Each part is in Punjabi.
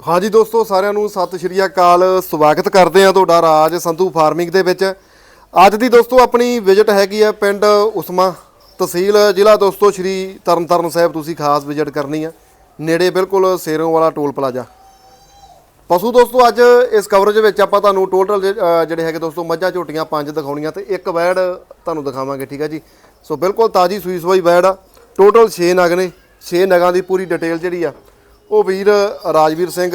ਹਾਂਜੀ ਦੋਸਤੋ, ਸਾਰਿਆਂ ਨੂੰ ਸਤਿ ਸ਼੍ਰੀ ਅਕਾਲ। ਸਵਾਗਤ ਕਰਦੇ ਆ ਤੁਹਾਡਾ ਰਾਜ ਸੰਧੂ ਫਾਰਮਿੰਗ ਦੇ ਵਿੱਚ। ਅੱਜ ਦੀ ਦੋਸਤੋ, ਆਪਣੀ ਵਿਜ਼ਿਟ ਹੈਗੀ ਆ ਪਿੰਡ ਉਸਮਾ ਤਹਿਸੀਲ, ਜ਼ਿਲ੍ਹਾ ਦੋਸਤੋ ਸ਼੍ਰੀ ਤਰਨਤਾਰਨ ਸਾਹਿਬ, ਤੁਸੀਂ ਖਾਸ ਵਿਜ਼ਿਟ ਕਰਨੀ ਆ। ਨੇੜੇ ਬਿਲਕੁਲ ਸੇਰੋਂ ਵਾਲਾ ਟੋਲ ਪਲਾਜ਼ਾ। ਪਸ਼ੂ ਦੋਸਤੋ, ਅੱਜ ਇਸ ਕਵਰੇਜ ਵਿੱਚ ਆਪਾਂ ਤੁਹਾਨੂੰ ਟੋਟਲ ਜਿਹੜੇ ਹੈਗੇ ਦੋਸਤੋ, ਮੱਝਾਂ ਝੋਟੀਆਂ ਪੰਜ ਦਿਖਾਉਣੀਆਂ ਤੇ ਇੱਕ ਵੈੜ ਤੁਹਾਨੂੰ ਦਿਖਾਵਾਂਗੇ, ਠੀਕ ਹੈ ਜੀ। ਸੋ ਬਿਲਕੁਲ ਤਾਜੀ ਸੂਈ ਸਵਾਈ ਵੈੜ ਆ। ਟੋਟਲ 6 ਨਗ ਨੇ 6 ਨਗਾਂ ਦੀ ਪੂਰੀ ਡਿਟੇਲ ਜਿਹੜੀ ਆ ਉਹ ਵੀਰ ਰਾਜਵੀਰ ਸਿੰਘ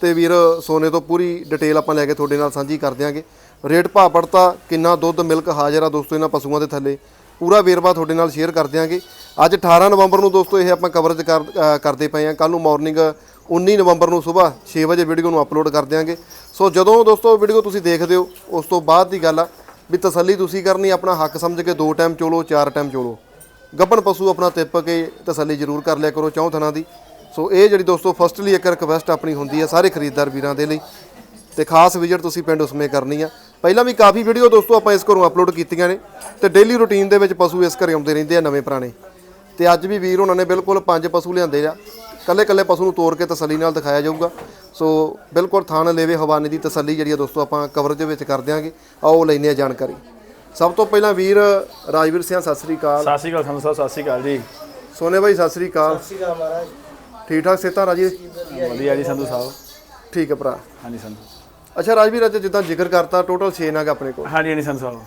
ਤੇ ਵੀਰ ਸੋਨੇ ਤੋਂ ਪੂਰੀ ਡਿਟੇਲ ਆਪਾਂ ਲੈ ਕੇ ਤੁਹਾਡੇ ਨਾਲ ਸਾਂਝੀ ਕਰ ਦਿਆਂਗੇ। ਰੇਟ ਭਾਅ ਪੜਤਾ, ਕਿੰਨਾ ਦੁੱਧ ਮਿਲਕ ਹਾਜ਼ਰ ਆ ਦੋਸਤੋ ਇਹਨਾਂ ਪਸ਼ੂਆਂ ਦੇ ਥੱਲੇ। ਪੂਰਾ ਵੇਰਵਾ ਤੁਹਾਡੇ ਨਾਲ ਸ਼ੇਅਰ ਕਰ ਦਿਆਂਗੇ। ਅੱਜ 18 ਨਵੰਬਰ ਨੂੰ ਦੋਸਤੋ ਇਹ ਆਪਾਂ ਕਵਰੇਜ ਕਰ ਕਰਦੇ ਪਏ ਆ ਕੱਲ ਨੂੰ ਮਾਰਨਿੰਗ 19 ਨਵੰਬਰ ਨੂੰ ਸਵੇਰ 6 ਵਜੇ ਵੀਡੀਓ ਨੂੰ ਅਪਲੋਡ ਕਰ ਦਿਆਂਗੇ। ਸੋ ਜਦੋਂ ਦੋਸਤੋ ਵੀਡੀਓ ਤੁਸੀਂ ਦੇਖਦੇ ਹੋ, ਉਸ ਤੋਂ ਬਾਅਦ ਦੀ ਗੱਲ ਆ ਵੀ ਤਸੱਲੀ ਤੁਸੀਂ ਕਰਨੀ, ਆਪਣਾ ਹੱਕ ਸਮਝ ਕੇ ਦੋ ਟਾਈਮ ਚੋਲੋ, ਚਾਰ ਟਾਈਮ ਚੋਲੋ। ਗੱਭਣ ਪਸ਼ੂ ਆਪਣਾ ਤਿੱਪ ਕੇ ਤਸੱਲੀ ਜ਼ਰੂਰ ਕਰ ਲਿਆ ਕਰੋ ਚੌਂ ਥਣਾ ਦੀ। ਸੋ ਇਹ ਜਿਹੜੀ ਦੋਸਤੋ ਫਸਟਲੀ ਇੱਕ ਰਿਕਵੈਸਟ ਆਪਣੀ ਹੁੰਦੀ ਹੈ ਸਾਰੇ ਖਰੀਦਦਾਰ ਵੀਰਾਂ ਦੇ ਲਈ ਤੇ ਖਾਸ ਵਿਜ਼ਿਟ ਤੁਸੀਂ ਪਿੰਡ ਉਸਮੇ ਕਰਨੀ ਆ। ਪਹਿਲਾਂ ਵੀ ਕਾਫੀ ਵੀਡੀਓ ਦੋਸਤੋ ਆਪਾਂ ਇਸ ਘਰੋਂ ਅਪਲੋਡ ਕੀਤੀਆਂ ਨੇ ਤੇ ਡੇਲੀ ਰੁਟੀਨ ਦੇ ਵਿੱਚ ਪਸ਼ੂ ਇਸ ਘਰੇ ਆਉਂਦੇ ਰਹਿੰਦੇ ਆ ਨਵੇਂ ਪੁਰਾਣੇ। ਤੇ ਅੱਜ ਵੀ ਵੀਰ ਉਹਨਾਂ ਨੇ ਬਿਲਕੁਲ ਪੰਜ ਪਸ਼ੂ ਲਿਆਂਦੇ ਆ। ਕੱਲੇ ਕੱਲੇ ਪਸ਼ੂ ਨੂੰ ਤੋੜ ਕੇ ਤਸੱਲੀ ਨਾਲ ਦਿਖਾਇਆ ਜਾਊਗਾ। ਸੋ ਬਿਲਕੁਲ ਥਾਣ ਲੇਵੇ ਹਵਾਨੇ ਦੀ ਤਸੱਲੀ ਜਿਹੜੀ ਆ ਦੋਸਤੋ ਆਪਾਂ ਕਵਰੇਜ ਦੇ ਵਿੱਚ ਕਰ ਦਿਆਂਗੇ। ਆਓ ਲੈਨੇ ਆ ਜਾਣਕਾਰੀ। ਸਭ ਤੋਂ ਪਹਿਲਾਂ ਵੀਰ ਰਾਜਵੀਰ ਸਿੰਘ ਸਤਿ ਸ੍ਰੀ ਅਕਾਲ। ਸਤਿ ਸ਼੍ਰੀ ਅਕਾਲ ਸਾਹਿਬ ਸਤਿ ਸ਼੍ਰੀ ਅਕਾਲ ਜੀ। ਸੋਨੇ ਭਾਈ ਸਤਿ ਸ੍ਰੀ ਅਕਾਲ। ਠੀਕ ਠਾਕ ਸੇਤਾ ਰਾਜੀ? ਵਧੀਆ ਜੀ ਸੰਧੂ ਸਾਹਿਬ। ਠੀਕ ਹੈ ਭਰਾ। ਹਾਂਜੀ ਸੰਧੂ। ਅੱਛਾ ਰਾਜਵੀਰ ਅੱਜ ਜਿੱਦਾਂ ਜ਼ਿਕਰ ਕਰਤਾ ਟੋਟਲ 6 ਨਗ ਆਪਣੇ ਕੋਲ। ਹਾਂਜੀ ਹਾਂਜੀ ਸੰਧੂ ਸਾਹਿਬ।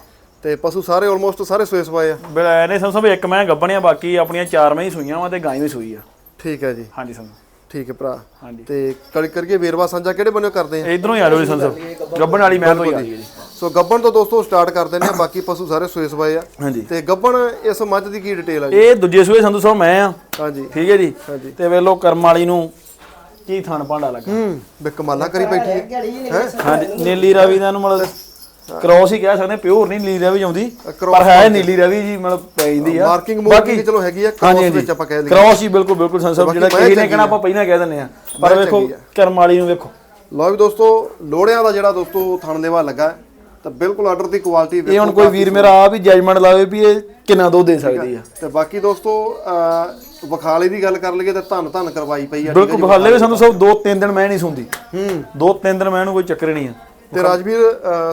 ਤੇ ਪਸ਼ੂ ਸਾਰੇ ਆਲਮੋਸਟ ਸਾਰੇ ਸੋਏ ਸਵਾਏ ਆ। ਬਿਲ- ਨਹੀਂ ਸੰਧੂ ਸਾਹਿਬ ਇੱਕ ਮੈਂ ਗੱਬਣਿਆ ਬਾਕੀ ਆਪਣੀਆਂ ਚਾਰ ਮੈਂ ਹੀ ਸੂਈਆਂ ਵਾ ਤੇ ਗਾਂ ਵੀ ਸੂਈ ਆ। ਠੀਕ ਹੈ ਜੀ। ਹਾਂਜੀ ਸੰਧੂ। ਠੀਕ ਹੈ ਭਰਾ। ਹਾਂਜੀ। ਤੇ ਕੜੀ ਕਰੀਏ ਵੇਰਵਾ ਸਾਂਝਾ ਕਿਹੜੇ ਬੰਨੇ ਕਰਦੇ ਆ? ਇਧਰੋਂ ਹੀ ਆ ਜੀ ਸੰਧੂ ਸਾਹਿਬ। ਗੱਬਣ ਵਾਲੀ ਮੈਂ ਤੋਂ ਹੀ ਆ। ਜੀ। ਸੋ ਗੱਬਣ ਤੋਂ ਦੋਸਤੋ ਸਟਾਰਟ ਕਰ ਦਿੰਦੇ ਆ ਬਾਕੀ ਪਸ਼ੂ ਸਾਰੇ ਸੋਏ ਸਵਾਏ ਆ। ਹਾਂਜੀ। ਤੇ ਗੱਬਣ ਇਸ ਮੱਝ ਦੀ ਕੀ ਡਿਟੇਲ ਆ ਜੀ? ਇਹ ਦੂਜੇ ਸੂਏ ਸੰਧੂ ਸਾਹਿਬ ਮੈਂ ਆ। ਹਾਂਜੀ। ਠੀਕ ਹੈ ਜੀ? ਹਾਂਜੀ। ਤੇ ਵੇਲੋ ਕਰਮ ਵਾਲੀ ਨੂੰ ਕੀ ਥਣ ਭਾਂਡਾ ਲੱਗਾ। ਹੂੰ ਵੀ ਕਮਾਲਾ ਕਰੀ ਬੈਠੀ ਹੈ। ਹਾਂਜੀ ਨੀਲੀ ਰਾਵੀ ਦਾ ਨੂੰ ਮਤਲਬ ਕ੍ਰੋਸ ਹੀ ਕਹਿ ਸਕਦੇ ਪਿਓਰ ਨਹੀਂ ਨੀਲੀ ਰਾਵੀ ਆਉਂਦੀ ਪਰ ਹੈ ਨੀਲੀ ਰਾਵੀ ਜੀ ਮਤਲਬ ਪੈ ਜਾਂਦੀ ਆ। ਮਾਰਕਿੰਗ ਮੂਰਕਿੰਗ ਚਲੋ ਹੈਗੀ ਆ ਕ੍ਰੋਸ ਵਿੱਚ ਆਪਾਂ ਕਹਿ ਲਈਏ ਕ੍ਰੋਸ ਹੀ ਬਿਲਕੁਲ ਬਿਲਕੁਲ ਸੰਸਬ ਜਿਹੜਾ ਕਿਸੇ ਨੇ ਕਹਿਣਾ ਆਪਾਂ ਪਹਿਲਾਂ ਕਹਿ ਦਿੰਦੇ ਆ ਪਰ ਵੇਖੋ ਚੰਗੀ ਆ। ਕਰਮ ਵਾਲੀ ਨੂੰ ਵੇਖੋ। ਲਓ ਵੀ ਦੋਸਤੋ ਲੋੜਿਆਂ ਦਾ ਜਿਹੜਾ ਦੋਸਤੋ ਥਣ ਦੇਵਾ ਲੱਗਾ ਤਾਂ ਬਿਲਕੁਲ ਆਰਡਰ ਦੀ ਕੁਆਲਿਟੀ ਇਹ ਹੁਣ ਕੋਈ ਵੀਰ ਮੇਰਾ ਆ ਵੀ ਜੱਜਮੈਂਟ ਲਾਵੇ ਵੀ ਇਹ ਕਿੰਨਾ ਦੁੱਧ ਦੇ ਸਕਦੀ ਆ। ਤੇ ਬਾਕੀ ਦੋਸਤੋ ਵਿਖਾਲੇ ਦੀ ਗੱਲ ਕਰ ਲਈਏ ਤਾਂ ਧੰਨ ਧੰਨ ਕਰਵਾਈ ਪਈ ਆ ਬਿਲਕੁਲ ਬਖਾਲੇ ਵੀ ਸਾਨੂੰ ਸਭ ਦੋ ਤਿੰਨ ਦਿਨ ਮੈਂ ਨਹੀਂ ਸੁਣਦੀ ਹੂੰ। ਦੋ ਤਿੰਨ ਦਿਨ ਮੈਂ ਇਹਨੂੰ ਕੋਈ ਚੱਕਰ ਨਹੀਂ ਆ। ਤੇ ਰਾਜਵੀਰ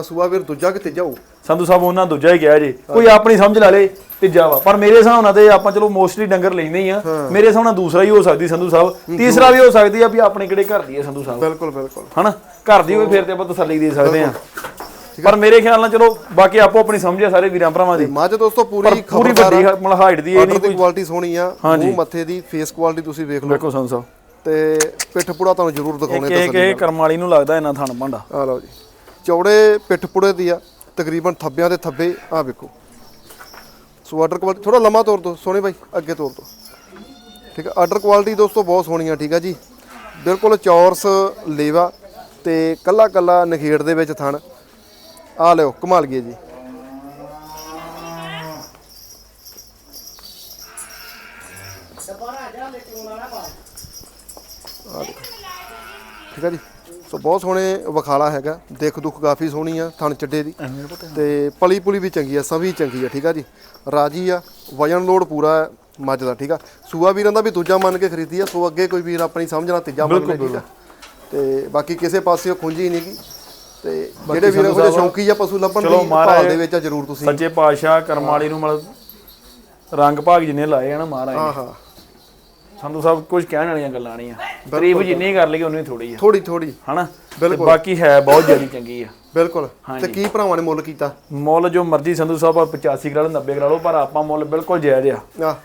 ਸੂਆ ਵੀਰ ਦੂਜਾ ਕਿ ਤੀਜਾ ਹੋਊ ਸੰਧੂ ਸਾਹਿਬ ਉਹਨਾਂ ਦੂਜਾ ਹੀ ਗਿਆ ਜੀ। ਕੋਈ ਆਪਣੀ ਸਮਝ ਲਾ ਲੇ ਤੀਜਾ ਵਾ। ਪਰ ਮੇਰੇ ਹਿਸਾਬ ਨਾਲ ਤੇ ਆਪਾਂ ਚਲੋ ਮੋਸਟਲੀ ਡੰਗਰ ਲੈਂਦੇ ਹੀ ਆ। ਮੇਰੇ ਹਿਸਾਬ ਨਾਲ ਦੂਸਰਾ ਹੀ ਹੋ ਸਕਦੀ ਸੰਧੂ ਸਾਹਿਬ। ਤੀਸਰਾ ਵੀ ਹੋ ਸਕਦੀ ਆ ਵੀ ਆਪਣੇ ਕਿਹੜੇ ਘਰ ਦੀ ਹੈ ਸੰਧੂ ਸਾਹਿਬ। ਬਿਲਕੁਲ ਬਿਲਕੁਲ। ਹਨਾ? ਘਰ ਦੀ ਹੋਵੇ ਫਿਰ ਤੇ ਆਪਾਂ ਤਸੱਲੀ ਦੇ ਸਕਦੇ ਆ। ਪਰ ਮੇਰੇ ਖਿਆਲ ਨਾਲ ਚਲੋ ਬਾਕੀ ਆਪੋ ਆਪਣੀ ਸਮਝ ਆ ਸਾਰੇ ਵੀਰਾਂ ਭਰਾਵਾਂ ਦੀ। ਮੱਝ ਦੋਸਤੋ ਪੂਰੀ ਪੂਰੀ ਵੱਡੀ ਮਤਲਬ ਹਾਈਟ ਦੀ ਇਹ ਨਹੀਂ ਕੋਈ ਕੁਆਲਿਟੀ ਸੋਹਣੀ ਆ ਮੂੰਹ ਮੱਥੇ ਦੀ ਫੇਸ ਕੁਆਲਿਟੀ ਤੁਸੀਂ ਵੇਖ ਲਓ। ਵੇਖੋ ਸੰਧੂ ਸਾਹਿਬ। ਤੇ ਪਿੱਠ ਪੁੜਾ ਤੁਹਾਨੂੰ ਜ਼ਰੂਰ ਦਿਖਾਉਣੇ ਕਿ ਕਿ ਕਰਮ ਵਾਲੀ ਨੂੰ ਲੱਗਦਾ ਇਹਨਾਂ ਥਣ ਭਾਂਡਾ। ਆ ਲਓ ਜੀ। ਚੌੜੇ ਪਿੱਠ ਪੁੜੇ ਦੀ ਆ ਤਕਰੀਬਨ ਥੱਬਿਆਂ ਦੇ ਥੱਬੇ ਆ ਵੇਖੋ। ਸੋ ਆਰਡਰ ਕੁਆਲਿਟੀ ਥੋੜਾ ਲੰਮਾ ਤੋਰ ਦੋ ਸੋਹਣੇ ਬਾਈ ਅੱਗੇ ਤੋਰ ਦੋ ਠੀਕ ਹੈ ਆਰਡਰ ਕੁਆਲਿਟੀ ਦੋਸਤੋ ਬਹੁਤ ਸੋਹਣੀ ਆ ਠੀਕ ਆ ਜੀ। ਬਿਲਕੁਲ ਚੌਰਸ ਲੇਵਾ ਤੇ ਕੱਲਾ ਕੱਲਾ ਨਖੇੜ ਦੇ ਵਿੱਚ ਥਣ। ਆ ਲਿਓ ਕਮਾਲ ਗਏ ਜੀ। ਠੀਕ ਆ ਜੀ। ਸੋ ਬਹੁਤ ਸੋਹਣੇ ਵਿਖਾਲਾ ਹੈਗਾ। ਦੇਖ ਦੁੱਖ ਕਾਫੀ ਸੋਹਣੀ ਆ ਥਣ ਚੱਡੇ ਦੀ। ਤੇ ਪਲੀ ਪੁਲੀ ਵੀ ਚੰਗੀ ਆ ਸਭੀ ਚੰਗੀ ਆ ਠੀਕ ਆ ਜੀ। ਰਾਜੀ ਆ ਵਜਨ ਲੋਡ ਪੂਰਾ ਹੈ ਮੱਝ ਦਾ ਠੀਕ ਆ। ਸੂਆ ਵੀਰਾਂ ਦਾ ਵੀ ਦੂਜਾ ਮੰਨ ਕੇ ਖਰੀਦੀ ਆ ਸੋ ਅੱਗੇ ਕੋਈ ਵੀਰ ਆਪਣੀ ਸਮਝ ਨਾਲ ਤੀਜਾ ਮੰਨ ਲੈ ਠੀਕ ਆ। ਤੇ ਬਾਕੀ ਕਿਸੇ ਪਾਸਿਓਂ ਖੁੰਝੀ ਨਹੀਂ ਗੀ। ਤੇ ਜਿਹੜੇ ਵੀਰਾਂ ਕੋਲ ਸ਼ੌਂਕੀ ਆ ਪਸ਼ੂ ਲੱਭਣ ਦੀ ਭਾਲ ਦੇ ਵਿੱਚ ਆ ਜ਼ਰੂਰ ਤੁਸੀਂ। ਸੱਚੇ ਪਾਤਸ਼ਾਹ ਕਰਮ ਵਾਲੀ ਨੂੰ ਮਤਲਬ ਰੰਗ ਭਾਗ ਜਿੰਨੇ ਲਾਏ ਆ ਨਾ ਮਹਾਰਾਜ। ਹਾਂ ਹਾਂ। ਸੰਧੂ ਸਾਹਿਬ ਕੁਝ ਕਹਿਣ ਵਾਲੀਆਂ ਗੱਲਾਂ ਨਹੀਂ ਆ। ਤਾਰੀਫ ਜਿੰਨੀ ਕਰ ਲਈਏ ਉਨੀ ਥੋੜੀ ਆ। ਥੋੜੀ ਥੋੜੀ ਹਨਾ? ਤੇ ਬਾਕੀ ਹੈ ਬਹੁਤ ਜ਼ਿਆਦਾ ਚੰਗੀ ਆ। ਬਿਲਕੁਲ। ਤੇ ਕੀ ਭਰਾਵਾਂ ਨੇ ਮੁੱਲ ਕੀਤਾ? ਮੁੱਲ ਜੋ ਮਰਜ਼ੀ ਸੰਧੂ ਸਾਹਿਬ ਆ 85 ਕਰਾ ਲਓ 90 ਕਰਾ ਲਓ ਪਰ ਆਪਾਂ ਮੁੱਲ ਬਿਲਕੁਲ ਜਾਇਜ਼ ਆ। ਆ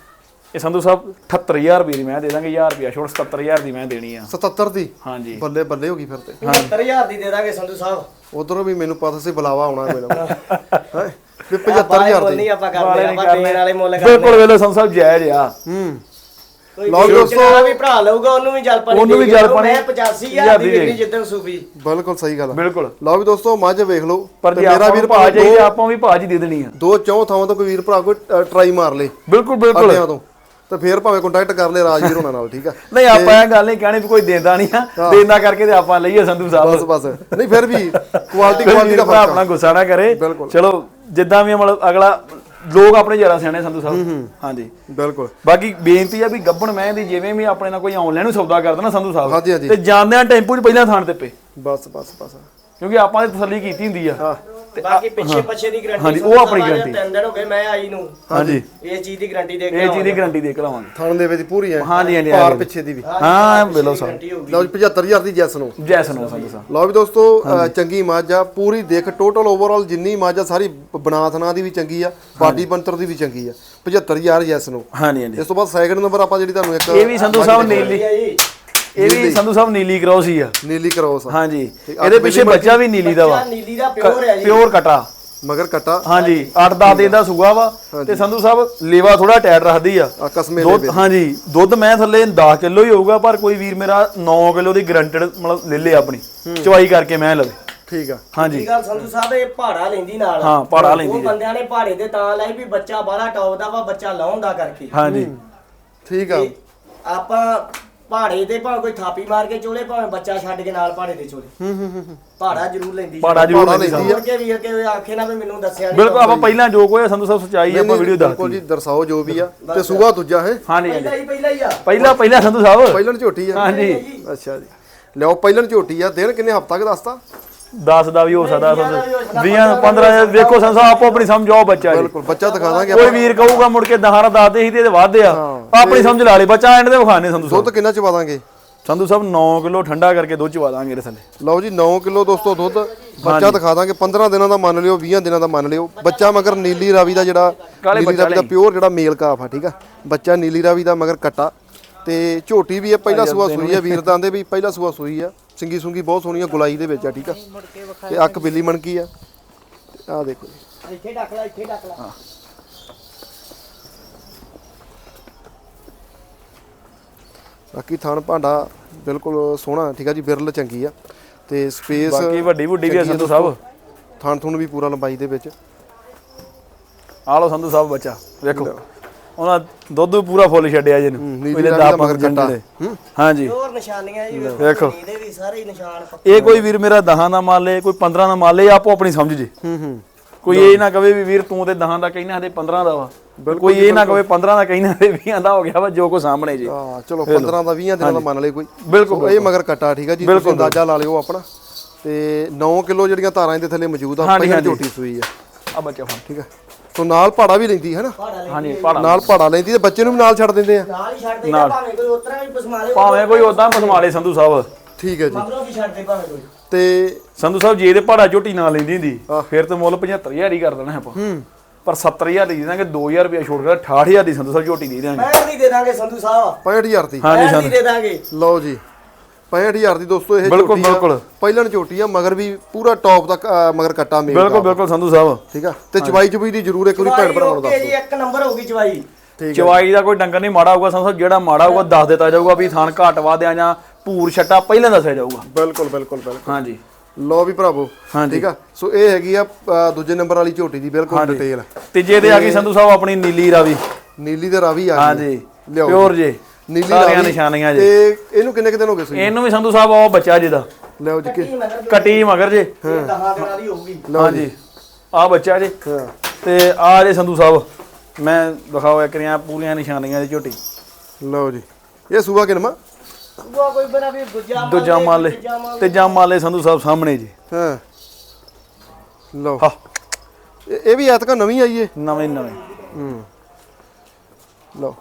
ਇਹ ਸੰਧੂ ਸਾਹਿਬ 78000 ਰੁਪਏ ਦੀ ਮੈਂ ਦੇ ਦਾਂਗੇ 1000 ਰੁਪਿਆ ਛੋੜ 77000 ਦੀ ਮੈਂ ਦੇਣੀ ਆ। 77 ਦੀ? ਹਾਂਜੀ। ਬੱਲੇ ਬੱਲੇ ਹੋ ਗਈ ਫਿਰ ਤੇ। 75000 ਦੀ ਦੇ ਦਾਂਗੇ ਸੰਧੂ ਸਾਹਿਬ। ਉਧਰੋਂ ਵੀ ਮੈਨੂੰ ਪਤਾ ਸੀ ਬੁਲਾਵਾ ਆਉਣਾ ਮੇਰਾ ਹੈ। ਵੀ ਬਾਲੇ 75000 ਮੁੱਲ ਦੀ। ਨਹੀਂ ਆਪਾਂ ਕਰਦੇ ਆਪਾਂ ਦੇਣ ਵਾਲੇ ਮੁੱਲ ਕਰਦੇ ਬਿਲਕੁਲ ਵੇਲੇ ਸੰਧੂ ਸਾਹਿਬ ਜਾਇਜ਼ ਆ। ਹੂੰ। ਕੋਈ ਲਓ ਦੋਸਤੋ। ਵੀ ਭਰਾ ਲਊਗਾ ਉਹਨੂੰ ਵੀ ਜਲ ਪਾਣੀ ਉਹਨੂੰ ਵੀ ਜਲ। ਪਾਣੀ। ਮੈਂ 85000 ਦੀ ਵਿਕਣੀ ਜਿੱਦਣ ਸੂਬੀ ਬਿਲਕੁਲ ਸਹੀ ਗੱਲ ਆ। ਬਿਲਕੁਲ। ਲਓ ਵੀ ਦੋਸਤੋ ਮੱਝ ਵੇਖ ਲਓ। ਪਰ ਮੇਰਾ ਵੀਰ ਭਾਜ ਜਾਈਏ ਆਪਾਂ ਵੀ ਭਾਜ ਦੇ ਦੇਣੀ ਆ। ਦੋ ਚੌਂ ਥਾਵਾਂ ਤੋਂ ਕੋਈ ਵੀਰ ਭਰਾ ਕੋਈ ਟਰਾਈ ਮਾਰ ਲੇ। ਬਿਲਕੁਲ ਬਿਲਕੁਲ। ਤੋਂ। ਤੇ ਫੇਰ ਭਾਵੇਂ ਕੰਟੈਕਟ ਕਰ ਲੈ ਰਾਜਵੀਰ ਹੋਣਾ ਨਾਲ ਠੀਕ ਆ? ਨਹੀਂ ਆਪਾਂ ਇਹ ਗੱਲ ਨਹੀਂ ਕਹਿਣੀ ਵੀ ਕੋਈ ਦੇਂਦਾ ਨਹੀਂ ਆ। ਦੇਂਦਾ ਕਰਕੇ ਤੇ ਆਪਾਂ ਲਈਏ ਸੰਧੂ ਸਾਹਿਬ। ਬਸ ਬਸ। ਨਹੀਂ ਫਿਰ ਵੀ ਕੁਆਲਿਟੀ ਕੁਆਲਿਟੀ ਦਾ ਫ਼ਰਕ ਆਪਣਾ ਗੁੱਸਾ ਨਾ ਕਰੇ। ਚਲੋ ਜਿੱਦਾਂ ਵੀ ਮਤਲਬ ਅਗਲਾ ਲੋਕ ਆਪਣੇ ਜ਼ਿਆਦਾ ਸਿਆਣੇ ਸੰਧੂ ਸਾਹਿਬ। ਹਾਂਜੀ। ਬਿਲਕੁਲ। ਬਾਕੀ ਬੇਨਤੀ ਆ ਵੀ ਗੱਬਣ ਮੈਂ ਦੀ ਜਿਵੇਂ ਵੀ ਆਪਣੇ ਨਾਲ ਕੋਈ ਆਨਲਾਈਨ ਨੂੰ ਸੌਦਾ ਕਰਦਾ ਨਾ ਸੰਧੂ ਸਾਹਿਬ। ਤੇ ਜਾਂਦਿਆਂ ਟੈਂਪੂ 'ਚ ਪਹਿਲਾਂ ਥਾਣ ਤੇ ਪੇ ਬਸ ਬਸ ਬਸ। ਕਿਉਂਕਿ ਆਪਾਂ ਨੇ ਤਸੱਲੀ ਕੀਤੀ ਹੁੰਦੀ ਆ। ਹਾਂ। ਬਾਕੀ ਪਿੱਛੇ ਪੱਛੇ ਦੀ ਗਾਰੰਟੀ ਹਾਂਜੀ, ਉਹ ਆਪਣੀ guarantee। ਤਿੰਨ ਦਿਨ ਹੋ ਗਏ ਮੈਂ ਆਈ ਨੂੰ। ਹਾਂਜੀ। ਇਹ ਚੀਜ਼ ਦੀ ਗਾਰੰਟੀ ਦੇ ਕੇ ਇਹ ਚੀਜ਼ ਦੀ ਗਾਰੰਟੀ ਦੇ ਕੇ ਲਾਵਾਂਗੇ। ਥਣ ਦੇ ਵਿੱਚ ਪੂਰੀ ਹੈ। ਹਾਂਜੀ, ਹਾਂਜੀ, ਪਾਰ ਹਾਂਜੀ। ਪਿੱਛੇ ਦੀ ਵੀ। ਹਾਂ ਗਾਰੰਟੀ ਹੋਊਗੀ। ਲਓ ਜੀ 75000 ਦੀ ਜੈਸ ਨੂੰ। ਜੈ ਸਨੋ ਸੰਧੂ ਸਾਹਿਬ ਲਓ ਵੀ ਦੋਸਤੋ ਅ, ਚੰਗੀ ਮੱਝ ਆ ਪੂਰੀ ਦੇਖ ਟੋਟਲ ਓਵਰਆਲ ਜਿੰਨੀ ਮੱਝ ਆ ਸਾਰੀ ਬਨਾਥਨਾ ਦੀ ਵੀ ਚੰਗੀ ਆ ਬਾਡੀ ਬੰਤਰ ਦੀ ਵੀ ਚੰਗੀ ਆ। 75000 ਜੈਸ ਨੂੰ। ਹਾਂਜੀ ਹਾਂਜੀ। ਇਸ ਤੋਂ ਬਾਅਦ ਸੈਕਿੰਡ ਨੰਬਰ ਆਪਾਂ ਜਿਹੜੀ ਤੁਹਾਨੂੰ ਇੱਕ ਇਹ ਵੀ ਸੰਧੂ ਸਾਹਿਬ ਨੀਲੀ ਇਹ ਵੀ ਸੰਧੂ ਸਾਹਿਬ ਨੀਲੀ ਕ੍ਰੋਸ ਹੀ ਆ। ਨੀਲੀ ਕਰੋਸ। ਹਾਂਜੀ। ਠੀਕ, ਇਹਦੇ ਪਿੱਛੇ ਬੱਚਾ ਵੀ ਨੀਲੀ ਦਾ ਵਾ। ਨੀਲੀ ਦਾ ਪਿਓਰ ਹੈ ਜੀ। ਪਿਓਰ ਕਟਾ। ਮਗਰ ਕਟਾ। ਹਾਂਜੀ 8-10 ਦਿਨ ਦਾ ਸੂਆ ਵਾ। ਤੇ ਸੰਧੂ ਸਾਹਿਬ ਲੇਵਾ ਥੋੜਾ ਟਾਇਟ ਰੱਖਦੀ ਆ। ਕਸਮੇ ਦੁੱਧ ਹਾਂਜੀ ਦੁੱਧ ਮੈਂ ਥੱਲੇ 10 ਕਿਲੋ ਹੀ ਹੋਊਗਾ ਪਰ ਕੋਈ ਵੀਰ ਮੇਰਾ 9 ਕਿਲੋ ਦੀ ਗਰੰਟਡ ਮਤਲਬ ਲੈ ਲੇ ਆਪਣੀ। ਚਵਾਈ ਕਰਕੇ ਮੈਂ ਲਵੇ। ਠੀਕ ਆ। ਹਾਂਜੀ। ਇਹ ਗੱਲ ਸੰਧੂ ਸਾਹਿਬ ਇਹ ਪਹਾੜਾ ਲੈਂਦੀ ਨਾਲ। ਹਾਂ, ਪਹਾੜਾ ਲੈਂਦੀ ਉਹ। ਬੰਦਿਆਂ ਨੇ ਪਹਾੜੇ ਦੇ ਤਾਂ ਲਾਈ ਵੀ ਬੱਚਾ ਬਾਹਲਾ ਟੌਪ ਦਾ ਵਾ ਬੱਚਾ ਲਾਉਣ ਦਾ ਕਰਕੇ। ਹਾਂਜੀ। ਠੀਕ ਆ। ਆਪਾਂ ਪਹਾੜੇ ਤੇ ਭਾਵੇਂ ਕੋਈ ਥਾਪੀ ਮਾਰ ਕੇ ਚੋਲੇ ਭਾਵੇਂ ਬੱਚਾ ਛੱਡ ਕੇ ਨਾਲ ਪਹਾੜੇ ਤੇ ਚੋਲੇ। ਹੂੰ ਹੂੰ ਹੂੰ ਪਹਾੜਾ ਜ਼ਰੂਰ ਲੈਂਦੀ ਪਹਾੜਾ ਜ਼ਰੂਰ ਲੈਂਦੀ ਲੈਂਦੀ ਮੁੜ ਕੇ ਵੀਰ ਕੇ ਆਖੇ ਨਾ ਵੀ ਮੈਨੂੰ ਦੱਸਿਆ ਨਹੀਂ ਬਿਲਕੁਲ ਆਪਾਂ ਪਹਿਲਾਂ ਜੋ ਕੋਈ ਸੰਧੂ ਸਾਹਿਬ ਸਚਾਈ ਆਪਾਂ ਵੀਡੀਓ ਬਿਲਕੁਲ ਦੱਸਦੀ ਜੀ ਦਰਸਾਓ ਜੋ ਵੀ ਆ। ਤੇ ਸੂਆ ਦੂਜਾ ਹੈ। ਹਾਂਜੀ ਹਾਂਜੀ। ਪਹਿਲਾਂ ਹੀ ਪਹਿਲਾਂ ਹੀ ਆ। ਪਹਿਲਾਂ ਪਹਿਲਾਂ ਸੰਧੂ ਸਾਹਿਬ। ਪਹਿਲਣ ਝੋਟੀ ਆ। ਹਾਂਜੀ। ਅੱਛਾ ਜੀ। ਲਿਓ ਪਹਿਲਣ ਝੋਟੀ ਆ। ਦਿਨ ਕਿੰਨੇ ਹਫਤਾ ਕ ਦੱਸਤਾ? 10 ਦਾ ਵੀ ਹੋ ਸਕਦਾ ਸਕਦਾ, 20 15 ਵੇਖੋ ਸਾਹਿਬ ਆਪੋ ਆਪਣੀ ਸਮਝਾਓ ਬੱਚਾ ਜੀ। ਬਿਲਕੁਲ ਬੱਚਾ ਦਿਖਾ ਦਾਂਗੇ ਕੋਈ ਵੀਰ ਕਹੂਗਾ ਮੁੜ ਕੇ ਦਹਾਰਾ ਦੱਸਦੇ ਸੀ ਤੇ ਇਹਦੇ ਵਾਧੇ ਆ। ਆਪਣੀ ਸਮਝ ਲਾ ਲਈ ਬੱਚਾ ਐਂਡ ਦੇ ਵਿਖਾਣੇ ਸੰਧੂ ਸਾਹਿਬ। ਦੁੱਧ ਕਿੰਨਾ ਚਵਾ ਦਾਂਗੇ? ਸੰਧੂ ਸਾਹਿਬ 9 ਕਿਲੋ ਠੰਡਾ ਕਰਕੇ ਦੁੱਧ ਚਵਾ ਦਾਂਗੇ ਇਹਦੇ ਥੱਲੇ। ਲਓ ਜੀ 9 ਕਿਲੋ ਦੋਸਤੋ ਦੁੱਧ। ਬੱਚਾ ਦਿਖਾ ਦਾਂਗੇ 15 ਦਿਨਾਂ ਦਾ ਮੰਨ ਲਿਓ 20 ਦਿਨਾਂ ਦਾ ਮੰਨ ਲਿਓ। ਬੱਚਾ ਮਗਰ ਨੀਲੀ ਰਾਵੀ ਦਾ ਜਿਹੜਾ ਕਾਲੇ ਨੀਲੀ ਰਾਵੀ ਦਾ ਪਿਓਰ ਜਿਹੜਾ ਮੇਲ ਕਾਫ ਆ ਠੀਕ ਆ? ਬੱਚਾ ਨੀਲੀ ਰਾਵੀ ਦਾ ਮਗਰ ਕੱਟਾ। ਤੇ ਝੋਟੀ ਵੀ ਇਹ ਪਹਿਲਾ ਸੂਆ ਸੂਈ ਆ ਵੀਰ ਦਾਂਦੇ ਵੀ ਪਹਿਲਾ ਸੂਆ ਸੂਈ ਆ। ਸਿੰਗੀ ਸੁੰਗੀ ਬਹੁਤ ਸੋਹਣੀ ਆ ਗੁਲਾਈ ਦੇ ਵਿੱਚ ਆ ਠੀਕ ਆ। ਤੇ ਅੱਖ ਬਿੱਲੀ ਮਣਕੀ ਆ। ਆ ਦੇਖੋ ਜੀ। ਇੱਥੇ ਡੱਕ ਲੈ ਇੱਥੇ ਡੱਕ ਲੈ। ਬਾਕੀ ਥਣ ਭਾਂਡਾ ਬਿਲਕੁਲ ਸੋਹਣਾ ਠੀਕ ਆ ਜੀ ਬਿਰਲ ਚੰਗੀ ਆ। ਤੇ ਸਪੇਸ ਬਾਕੀ ਵੱਡੀ ਵੱਡੀ ਵੀ ਆ ਸੰਧੂ ਸਾਹਿਬ। ਥਣ ਥੁਣ ਵੀ ਪੂਰਾ ਲੰਬਾਈ ਦੇ ਵਿੱਚ। ਆ ਲਓ ਸੰਧੂ ਸਾਹਿਬ ਬੱਚਾ ਵੇਖੋ। ਉਹਨਾਂ ਦੁੱਧ ਵੀ ਪੂਰਾ ਫੁੱਲ ਛੱਡਿਆ ਜੀ ਨੂੰ ਨੀਲੀ ਦਾ ਦਸ ਮਗਰ ਪੰਜ ਕੱਟਾ ਦਿਨ ਹੂੰ। ਹਾਂਜੀ। ਹੋਰ ਨਿਸ਼ਾਨੀਆਂ ਜੀ ਵੇਖੋ। ਇਹਦੇ ਵੀ ਸਾਰੇ ਹੀ ਨਿਸ਼ਾਨ ਪੱਕੇ ਇਹ ਕੋਈ ਵੀਰ ਮੇਰਾ ਦਹਾਂ ਦਾ ਮੰਨ ਲੇ ਕੋਈ 15 ਦਾ ਮੰਨ ਲੇ ਆਪੋ ਆਪਣੀ ਸਮਝ ਜੇ। ਹੂੰ ਹੂੰ। ਕੋਈ ਇਹ ਨਾ ਕਵੇ ਵੀ ਵੀਰ ਤੂੰ ਤੇ ਦਹਾਂ ਦਾ ਕਹਿਣਾ ਤੇ 15 ਦਾ ਵਾ। ਕੋਈ ਇਹ ਨਾ ਕਵੇ 15 ਦਾ ਕਹਿਣਾ ਤੇ 20 ਦਾ ਹੋ ਗਿਆ ਵਾ ਜੋ ਕੋ ਸਾਹਮਣੇ ਜੇ। ਆ ਚਲੋ 15 ਦਾ 20 ਦਿਨਾਂ ਦਾ ਮੰਨ ਲਏ ਕੋਈ। ਬਿਲਕੁਲ, ਇਹ ਮਗਰ ਕੱਟਾ ਠੀਕ ਆ ਜੀ ਤੁਸੀਂ ਅੰਦਾਜ਼ਾ ਲਾ ਲਿਓ ਆਪਣਾ। ਤੇ 9 ਕਿਲੋ ਜਿਹੜੀਆਂ ਧਾਰਾਂ ਇਹਦੇ ਥੱਲੇ ਮੌਜੂਦ ਆ ਪਹਿਲਾਂ। ਝੋਟੀ ਸੂਈ ਆ। ਆ ਬੱਚਾ ਫੜ। ਠੀਕ ਆ। ਸੋ ਨਾਲ ਭਾੜਾ ਵੀ ਲੈਂਦੀ ਹੈ ਨਾ ਹਾਂਜੀ ਪਹਾੜਾ ਨਾਲ ਭਾੜਾ ਲੈਂਦੀ ਤੇ ਬੱਚੇ ਨੂੰ ਵੀ ਨਾਲ ਛੱਡ ਦਿੰਦੇ ਆ। ਨਾਲ ਹੀ ਛੱਡ ਦੇ ਭਾਵੇਂ ਕੋਈ ਉਤਰਾ ਵੀ ਪਸਮਾ ਲੇ ਭਾਵੇਂ ਕੋਈ ਉਦਾਂ ਪਸਮਾਲੇ ਸੰਧੂ ਸਾਹਿਬ। ਠੀਕ ਹੈ ਜੀ। ਮਗਰੋਂ ਵੀ ਛੱਡ ਦੇ ਭਾਵੇਂ ਕੋਈ। ਤੇ ਸੰਧੂ ਸਾਹਿਬ ਜੇ ਇਹਦੇ ਪਹਾੜਾ ਝੋਟੀ ਨਾ ਲੈਂਦੀ ਹੁੰਦੀ ਫਿਰ ਤੇ ਮੁੱਲ 75000 ਹੀ ਕਰ ਦੇਣਾ ਆਪਾਂ। ਪਰ 70000 ਦੀ ਦੇ ਦਾਂਗੇ 2000 ਰੁਪਏ ਛੋੜ ਕੇ 68000 ਦੀ ਸੰਧੂ ਸਾਹਿਬ ਝੋਟੀ ਦੇ ਦਾਂਗੇ। ਮੈਂ ਨਹੀਂ ਦੇ ਦਾਂਗੇ ਸੰਧੂ ਸਾਹਿਬ। 65000 ਦੀ। ਹਾਂਜੀ ਮੈਂ ਸੰਧੂ। ਨਹੀਂ ਦੇ ਦਾਂਗੇ। ਲਓ ਜੀ। 65000 ਦੀ ਦੋਸਤੋ ਇਹ ਬਿਲਕੁਲ, ਬਿਲਕੁਲ। ਪਹਿਲਣ ਝੋਟੀ ਆ ਮਗਰ ਵੀ ਪੂਰਾ ਟੌਪ ਤੱਕ ਮਗਰ ਕੱਟਾ ਮੇਲ ਬਿਲਕੁਲ ਬਿਲਕੁਲ ਸੰਧੂ ਸਾਹਿਬ। ਠੀਕ ਆ? ਤੇ ਚਵਾਈ ਚੁਬਈ ਦੀ ਜ਼ਰੂਰ ਇੱਕ ਵਾਰੀ ਭੈਣ ਭਰਾਵਾਂ ਨੂੰ ਦੱਸ ਜੀ ਇੱਕ ਨੰਬਰ ਹੋ ਗਈ ਚਵਾਈ ਚਵਾਈ ਦਾ ਕੋਈ ਡੰਗਰ ਨਹੀਂ ਮਾੜਾ ਹੋਊਗਾ ਸੰਧੂ ਸਾਹਿਬ ਜਿਹੜਾ ਮਾੜਾ ਹੋਊਗਾ ਦੱਸ ਦਿੱਤਾ ਜਾਊਗਾ ਵੀ ਥਾਨ ਘਾਟ ਵਾਦਿਆ ਜਾਂ ਪੂਰ ਛੱਟਾ ਪਹਿਲਾਂ ਦੱਸਿਆ ਜਾਊਗਾ। ਬਿਲਕੁਲ ਬਿਲਕੁਲ ਬਿਲਕੁਲ। ਹਾਂਜੀ। ਲਓ ਵੀ ਭਰਾਵੋ। ਠੀਕ ਆ? ਸੋ ਇਹ ਹੈਗੀ ਆ ਦੂਜੇ ਨੰਬਰ ਵਾਲੀ ਝੋਟੀ ਦੀ ਬਿਲਕੁਲ ਡਿਟੇਲ ਤੀਜੇ ਤੇ ਆ ਗਈ ਸੰਧੂ ਸਾਹਿਬ ਆਪਣੀ ਨੀਲੀ ਰਾਵੀ। ਨੀਲੀ ਤੇ ਰਾਵੀ ਆ ਗਈ। ਹਾਂਜੀ। ਪਿਓਰ ਜੇ। ਨੀਲੀ ਸਾਰੀਆਂ ਰਾਵੀ ਨਿਸ਼ਾਨੀਆਂ ਜੇ। ਤੇ ਇਹਨੂੰ ਕਿੰਨੇ ਕੁ ਦਿਨ ਹੋ ਗਏ ਸੀ ਇਹਨੂੰ ਵੀ ਸੰਧੂ ਸਾਹਿਬ ਉਹ ਬੱਚਾ ਜਿਹਦਾ ਲਿਆਓ ਜੀ ਕਿ ਕਟੀ ਮਗਰ ਜੇ। ਦਹਾਂ ਦਿਨਾਂ ਦੀ ਹੋਊਗੀ। ਹਾਂਜੀ। ਆ ਬੱਚਾ ਜੇ। ਹਾਂ। ਤੇ ਆ ਜੇ ਸੰਧੂ ਸਾਹਿਬ। ਮੈਂ ਦਿਖਾਓ ਇੱਕ ਰਿਆਂ ਪੂਰੀਆਂ ਨਿਸ਼ਾਨੀਆਂ ਦੀ ਝੋਟੀ। ਲਓ ਜੀ। ਇਹ ਸੂਆ ਕਿਨਮਾ ਉਹ ਕੋਈ ਬਣਾ ਵੀ ਦੂਜਾ ਦੂਜਾ ਮੰਨ ਲੈ ਤੇ ਜਾਂ ਮੰਨ ਲੈ ਸੰਧੂ ਸਾਹਿਬ ਸਾਹਮਣੇ ਜੀ। ਹਾਂ। ਲਓ। ਹਾਂ। ਇਹ ਇਹ ਵੀ ਐਤਕਾ ਨਵੀਂ ਆਈ ਏ? ਨਵੇਂ ਨਵੇਂ। ਹੂੰ। ਲਓ।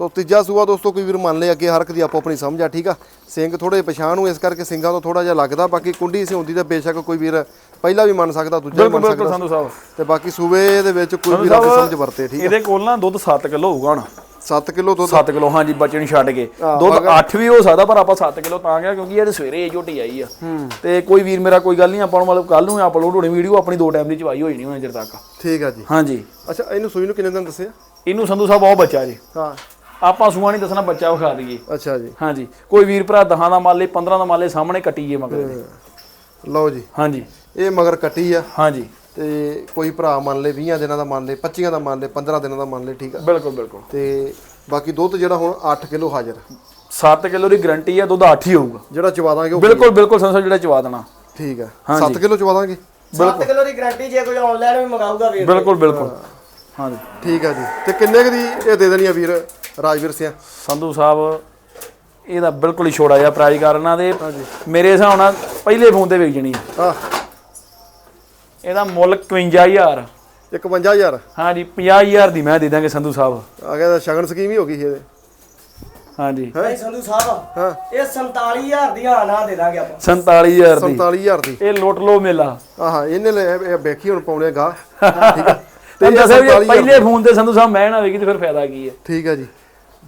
ਸੋ ਤੀਜਾ ਸੂਆ ਦੋਸਤੋ ਕੋਈ ਵੀਰ ਮੰਨ ਲਿਆ ਅੱਗੇ ਹਰ ਇੱਕ ਦੀ ਆਪੋ ਆਪਣੀ ਸਮਝ ਆ ਠੀਕ ਆ? ਸਿੰਘ ਥੋੜੇ ਪਛਾਣ ਨੂੰ ਇਸ ਕਰਕੇ ਸਿੰਘਾਂ ਤੋਂ ਥੋੜਾ ਜਿਹਾ ਲੱਗਦਾ ਬਾਕੀ ਕੁੰਡੀ ਸਿਉਂਦੀ ਤਾਂ ਬੇਸ਼ੱਕ ਕੋਈ ਵੀਰ ਪਹਿਲਾਂ ਵੀ ਮੰਨ ਸਕਦਾ ਦੂਜਾ ਵੀ ਬਿਲਕੁਲ ਮੰਨ ਬਿਲਕੁਲ ਸਕਦਾ ਸੰਧੂ ਸਾਹਿਬ। ਤੇ ਬਾਕੀ ਸੂਬੇ ਦੇ ਵਿੱਚ ਕੋਈ ਵੀਰ ਆਪਣੀ ਸਮਝ ਵਰਤੇ ਠੀਕ ਇਹਦੇ ਕੋਲ ਨਾ ਦੁੱਧ 7 ਕਿਲੋ ਹੋਊਗਾ ਹੁਣ। 7 ਕਿਲੋ ਦੁੱਧ? 7 ਕਿਲੋ ਹਾਂਜੀ ਬੱਚੇ ਨੂੰ ਛੱਡ ਕੇ। ਦੁੱਧ 8 ਵੀ ਹੋ ਸਕਦਾ ਪਰ ਆਪਾਂ 7 ਕਿਲੋ ਤਾਂ ਗਿਆ ਕਿਉਂਕਿ ਇਹ ਸਵੇਰੇ ਇਹ ਝੋਟੀ ਆਈ ਆ। ਤੇ ਕੋਈ ਵੀਰ ਮੇਰਾ ਕੋਈ ਗੱਲ ਨਹੀਂ ਆਪਾਂ ਨੂੰ ਮਤਲਬ ਕੱਲ ਨੂੰ ਅਪਲੋਡ ਹੋਣੀ ਵੀਡੀਓ ਆਪਣੀ ਦੋ ਟਾਈਮ ਦੀ ਚਵਾਈ ਹੋਈ ਨਹੀਂ ਹੋਣੀ ਚਿਰ ਤੱਕ। ਠੀਕ ਆ ਜੀ। ਹਾਂਜੀ। ਅੱਛਾ ਇਹਨੂੰ ਸੂਈ ਨੂੰ ਕਿੰਨੇ ਦਿਨ ਦੱਸਿਆ? ਇਹਨੂੰ ਸੰਧੂ ਸਾਹਿਬ ਬਹੁਤ ਬੱਚਾ ਜੀ। ਹਾਂ। ਆਪਾਂ ਸੂਆ ਨਹੀਂ ਦੱਸਣਾ ਬੱਚਾ ਵਿਖਾ ਦਈਏ ਅੱਛਾ ਜੀ। ਹਾਂਜੀ। ਕੋਈ ਵੀਰ ਭਰਾ ਦਹਾਂ ਦਾ ਮਾਲੇ 15 ਦਾ ਮਾਲੇ ਸਾਹਮਣੇ ਕੱਟੀਏ ਮਗਰ ਦੇ। ਲਓ ਜੀ। ਹਾਂਜੀ। ਇਹ ਮਗਰ ਕੱਟੀ ਆ। ਹਾਂਜੀ। ਤੇ ਕੋਈ ਭਰਾ ਮੰਨ ਲੇ 20 ਦਿਨਾਂ ਦਾ ਮੰਨ ਲੇ 25 ਦਾ ਮੰਨ ਲੇ 15 ਦਿਨਾਂ ਦਾ ਮੰਨ ਲੇ ਠੀਕ ਆ? ਬਿਲਕੁਲ ਬਿਲਕੁਲ। ਤੇ ਬਾਕੀ ਦੁੱਧ ਜਿਹੜਾ ਹੁਣ 8 ਕਿਲੋ ਹਾਜ਼ਰ। 7 ਕਿਲੋ ਦੀ ਗਰੰਟੀ ਆ ਦੁੱਧ 8 ਹੀ ਹੋਊਗਾ। ਜਿਹੜਾ ਚਵਾ ਦਾਂਗੇ ਉਹ ਬਿਲਕੁਲ ਬਿਲਕੁਲ ਸਾਹਿਬ ਜਿਹੜਾ ਚਵਾ ਦੇਣਾ। ਠੀਕ ਆ। ਹਾਂਜੀ। 7 ਕਿਲੋ ਚਵਾ ਦਾਂਗੇ? 7 ਕਿਲੋ ਦੀ ਗਾਰੰਟੀ ਜੇ ਕੋਈ ਆਨਲਾਈਨ ਵੀ ਮੰਗਾਊਗਾ ਵੀਰ। ਬਿਲਕੁਲ ਬਿਲਕੁਲ। ਹਾਂਜੀ। ਠੀਕ ਆ ਜੀ। ਤੇ ਕਿੰਨੇ ਕੁ ਦੀ ਇਹ ਦੇ ਦੇਣੀ ਆ ਵੀਰ? ਰਾਜਵੀਰ ਸਿਆ ਸੰਧੂ ਸਾਹਿਬ ਇਹਦਾ ਬਿਲਕੁਲ ਹੀ ਛੋੜਾ ਜਿਹਾ ਪ੍ਰਾਈਸ ਕਰਨਾ ਦੇ ਮੇਰੇ ਹਿਸਾਬ ਨਾਲ ਪਹਿਲੇ ਫੋਨ ਤੇ ਵੇਚ ਜਣੀ ਆ। ਇਹਦਾ ਮੁੱਲ 51000 51000 ਹਾਂਜੀ 50000 ਦੀ ਮੈਂ ਦੇ ਦਾਂਗੇ ਸੰਧੂ ਸਾਹਿਬ। ਆ ਗਿਆ ਤਾਂ ਸ਼ਗਨ ਸਕੀਮ ਹੀ ਹੋ ਗਈ ਸੀ ਇਹਦੇ। ਹਾਂਜੀ। ਨਹੀਂ ਸੰਧੂ ਸਾਹਿਬ ਹਾਂ। ਇਹ 47000 ਦੀਆਂ ਆਣਾ ਦੇ ਦਾਂਗੇ ਆਪਾਂ। 47000 ਦੀ। 47000 ਦੀ। ਇਹ ਲੁੱਟ ਲੋ ਮੇਲਾ। ਆਹਾ ਇਹਨੇ ਲੈ ਇਹ ਵੇਖੀ ਹੁਣ ਪਾਉਣੇ ਗਾ ਠੀਕ ਆ। ਤੇ ਦੱਸਿਆ ਵੀ 47,000 ਪਹਿਲੇ ਫੋਨ ਤੇ ਸੰਧੂ ਸਾਹਿਬ ਮੈਂ ਨਾ ਵੇਖੀ ਤੇ ਫਿਰ ਫਾਇਦਾ ਕੀ ਹੈ। ਠੀਕ ਹੈ ਜੀ।